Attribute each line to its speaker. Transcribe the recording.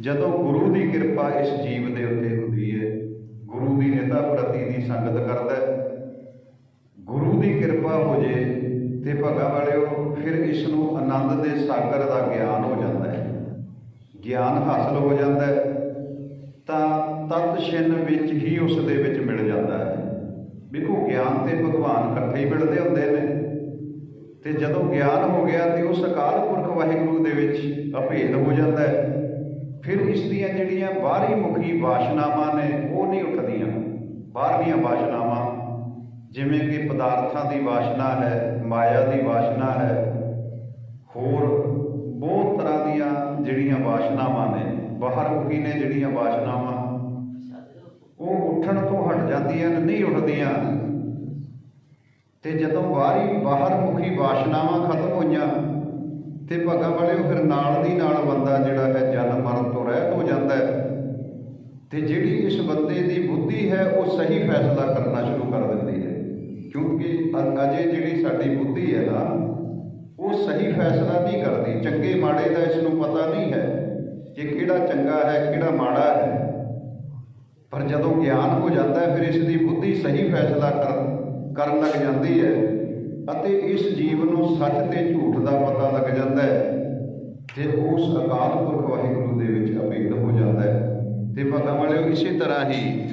Speaker 1: ਜਦੋਂ ਗੁਰੂ ਦੀ ਕਿਰਪਾ ਇਸ ਜੀਵ ਦੇ ਉੱਤੇ ਹੁੰਦੀ ਹੈ, ਗੁਰੂ ਦੀ ਨਿਤਾ ਪ੍ਰਤੀ ਦੀ ਸੰਗਤ ਕਰਦਾ ਗੁਰੂ ਦੀ ਕਿਰਪਾ ਹੋ ਜੇ ਤੇ ਭਗਾ ਵਾਲਿਓ, ਫਿਰ ਇਸ ਨੂੰ ਆਨੰਦ ਦੇ ਸਾਗਰ ਦਾ ਗਿਆਨ ਹੋ ਜਾਂਦਾ ਹੈ। ਗਿਆਨ ਹਾਸਲ ਹੋ ਜਾਂਦਾ ਹੈ, ਤਾਂ ਤਤ ਛਿਨ ਵਿੱਚ ਹੀ ਉਸ ਦੇ ਵਿੱਚ ਮਿਲ ਜਾਂਦਾ ਹੈ। ਵੇਖੋ ਗਿਆਨ ਤੇ ਭਗਵਾਨ ਇਕੱਠੇ ਹੀ ਮਿਲਦੇ ਹੁੰਦੇ ਨੇ। ਤੇ ਜਦੋਂ ਗਿਆਨ ਹੋ ਗਿਆ ਤੇ ਉਹ ਅਕਾਲ ਪੁਰਖ ਵਾਹਿਗੁਰੂ ਦੇ ਵਿੱਚ ਅਭੇਦ ਹੋ ਜਾਂਦਾ ਹੈ। ਫਿਰ ਇਸ ਦੀਆਂ ਜਿਹੜੀਆਂ ਬਾਹਰੀ ਮੁਖੀ ਵਾਸ਼ਨਾਵਾਂ ਨੇ, ਉਹ ਨਹੀਂ ਉੱਠਦੀਆਂ। ਬਾਹਰਲੀਆਂ ਵਾਸ਼ਨਾਵਾਂ, ਜਿਵੇਂ ਕਿ ਪਦਾਰਥਾਂ ਦੀ ਵਾਸ਼ਨਾ ਹੈ, ਮਾਇਆ ਦੀ ਵਾਸ਼ਨਾ ਹੈ, ਹੋਰ ਬਹੁਤ ਤਰ੍ਹਾਂ ਦੀਆਂ ਜਿਹੜੀਆਂ ਵਾਸ਼ਨਾਵਾਂ ਨੇ, ਬਾਹਰ ਮੁਖੀ ਨੇ ਜਿਹੜੀਆਂ ਵਾਸ਼ਨਾਵਾਂ, ਉਹ ਉੱਠਣ ਤੋਂ ਹਟ ਜਾਂਦੀਆਂ ਨੇ, ਨਹੀਂ ਉੱਠਦੀਆਂ। ਤੇ ਜਦੋਂ ਬਾਹਰੀ, ਬਾਹਰ ਮੁਖੀ ਵਾਸ਼ਨਾਵਾਂ ਖਤਮ ਹੋਈਆਂ, ਤੇ ਭਗਾ ਵਾਲਿਓ ਫਿਰ ਨਾਲ ਦੀ ਨਾਲ ਬੰਦਾ ਜਿਹੜਾ ਹੈ ਜਨਮ ਮਰਨ ਤੋਂ ਰਹਿਤ ਹੋ ਜਾਂਦਾ ਹੈ ਤੇ ਜਿਹੜੀ ਇਸ ਬੰਦੇ ਦੀ ਬੁੱਧੀ ਹੈ, ਉਹ ਸਹੀ ਫੈਸਲਾ ਕਰਨਾ ਸ਼ੁਰੂ ਕਰ ਦਿੰਦੀ ਹੈ। ਕਿਉਂਕਿ ਅਜੇ ਜਿਹੜੀ ਸਾਡੀ ਬੁੱਧੀ ਹੈ ਨਾ, ਉਹ ਸਹੀ ਫੈਸਲਾ ਨਹੀਂ ਕਰਦੀ। ਚੰਗੇ ਮਾੜੇ ਦਾ ਇਸ ਨੂੰ ਪਤਾ ਨਹੀਂ ਹੈ ਕਿ ਕਿਹੜਾ ਚੰਗਾ ਹੈ, ਕਿਹੜਾ ਮਾੜਾ ਹੈ। ਪਰ ਜਦੋਂ ਗਿਆਨ ਹੋ ਜਾਂਦਾ ਹੈ, ਫਿਰ ਇਸ ਦੀ ਬੁੱਧੀ ਸਹੀ ਫੈਸਲਾ ਕਰਨ ਕਰਨ ਲੱਗ ਜਾਂਦੀ ਹੈ ਅਤੇ ਇਸ ਜੀਵ ਨੂੰ ਸੱਚ ਤੇ ਝੂਠ ਦਾ ਪਤਾ ਲੱਗ ਜਾਂਦਾ ਹੈ। ਤੇ ਉਸ ਅਕਾਲ ਪੁਰਖ ਵਾਹਿਗੁਰੂ ਦੇ ਵਿੱਚ ਅਭੇਦ ਹੋ ਜਾਂਦਾ ਹੈ ਤੇ ਭਗਵਾਨ